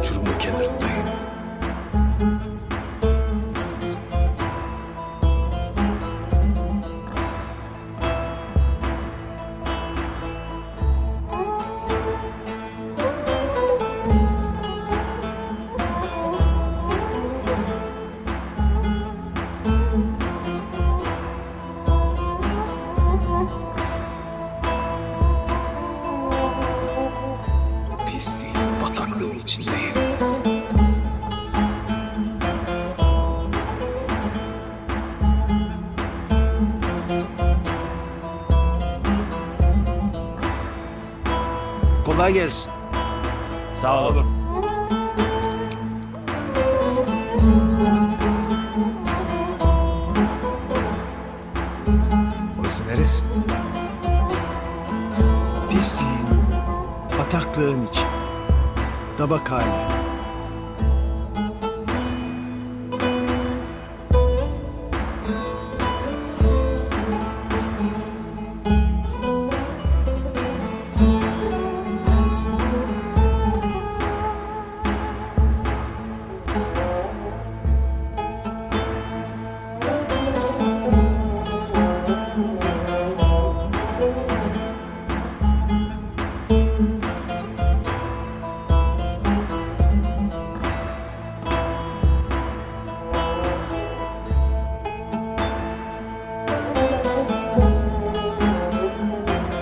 uçurumda Kolay gelsin. Sağ olun. Burası neresi? Pisliğin, bataklığın içi. Tabakhane.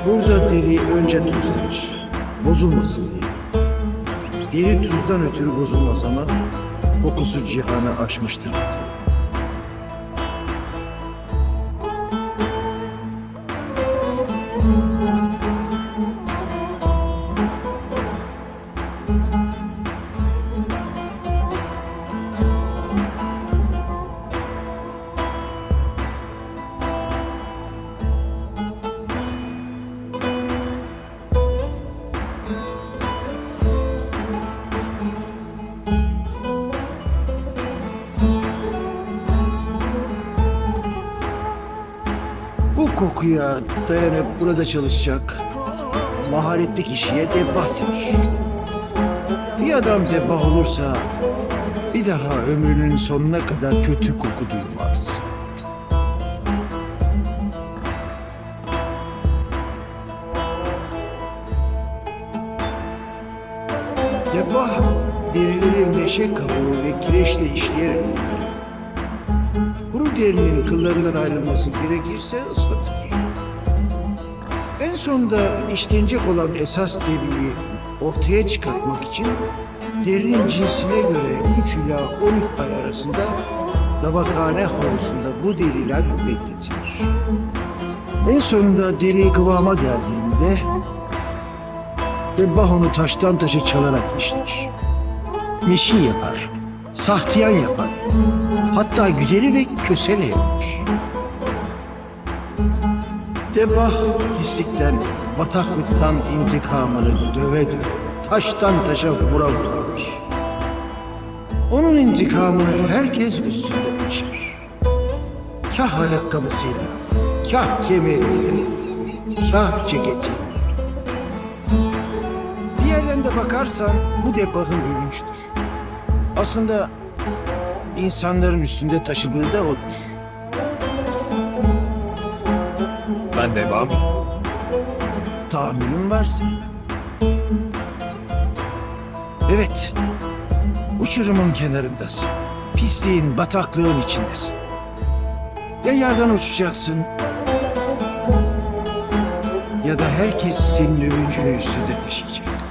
Burada deri önce tuzlanır. Bozulmasın diye. Deri tuzdan ötürü bozulmaz ama kokusu cihanı aşmıştır. Bu kokuya dayanıp burada çalışacak maharetli kişiye debbah denir. Bir adam debbah olursa bir daha ömrünün sonuna kadar kötü koku duymaz. Debbah derileri meşe kabuğu ve kireçle işleyerek kurutur. Kuru derinin kıllarından ayrılması gerekirse ıslatır. En sonunda işlenecek olan esas deriyi ortaya çıkartmak için derinin cinsine göre 3 ila 12 ay arasında tabakhane havuzunda bu deriler bekletilir. En sonunda deri kıvama geldiğinde Debbah onu taştan taşa çalarak işler. Meşi yapar, sahtiyan yapar. Hatta güderi ve kösele yapar. Debbah pislikten, bataklıktan intikamını döve döve, taştan taşa vura vura alır. Onun intikamını herkes üstünde taşır. Kah ayakkabısıyla, kah kemeriyle, kah ceketiyle. Bir yerden de bakarsan bu debbahın övünçtür. Aslında insanların üstünde taşıdığı da odur. Ben mıyım? Tahminin varsa. Evet, uçurumun kenarındasın. Pisliğin, bataklığın içindesin. Ya yerden uçacaksın ya da herkes senin övüncünü üstünde taşıyacak.